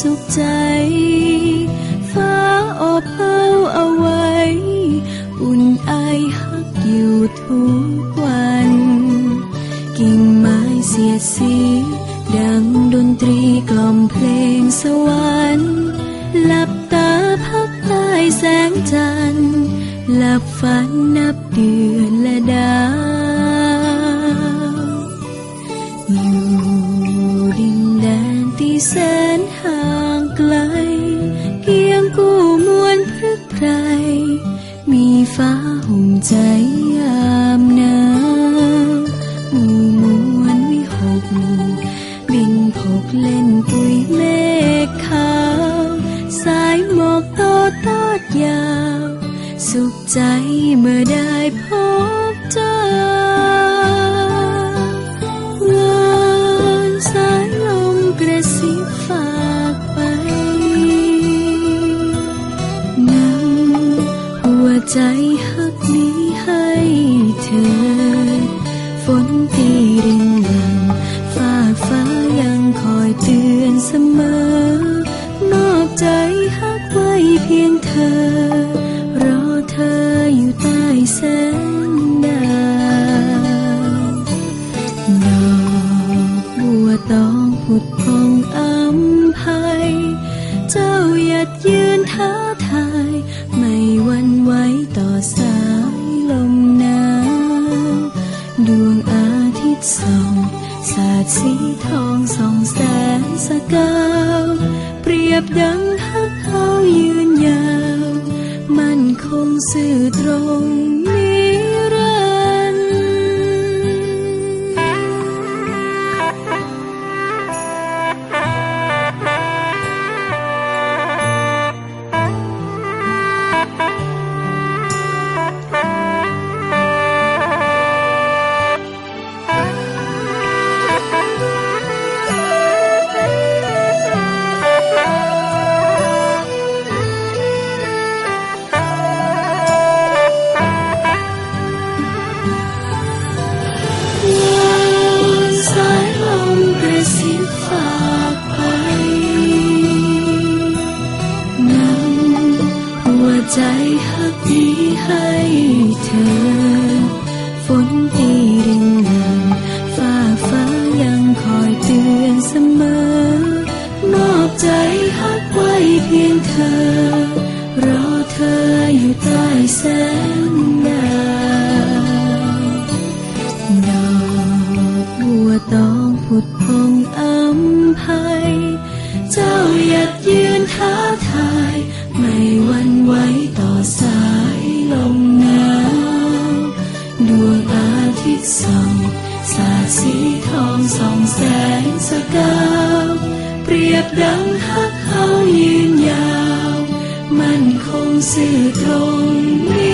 สุขใจ ฟ้าอบเอาเอาไว้ อุ่นไอฮักอยู่ทุกวัน กิ่งไม้เสียสี ดังดนตรีกล่อมเพลงสวรรค์หลับตาพักใต้แสงจันทร์หลับฝันนับเดือนและดาว ฟ้าห่มใจยามหนาวหมู่มวลวิหกบินพกเล่นปุยเมฆขาว สายหมอกโตตอดยาว สุขใจเมื่อได้พบเจอวอนสายลมกระซิบฝากไปนำหัวใจ อ ฝนที่รินหลังฟ้าฟ้ายังคอยเตือนเสมอมอบใจฮักไว้เพียงเธอ รอเธออยู่ใต้แสงดาวดอกบัวตองผุดพองอัมภัยเจ้าหยัดยืนท้า สาดสีทองส่องแสนสกาวเปรียบดังพักเขายืนยาว มันคงสื่อตรง ใจฮักนี้ให้เธอ ฝนที่รินหลังฟ้าฟ้ายังคอยเตือนเสมอ มอบใจฮักไว้เพียงเธอ รอเธออยู่ใต้แสงดาวดอกบัวตองผุดพองอัมภัยเจ้าหยัดยืนท้าทายไม่หวันไหว ส่องแสงสกาวเปรียบดังฮักเขายืนยาว มันคงสื่อตรงนิ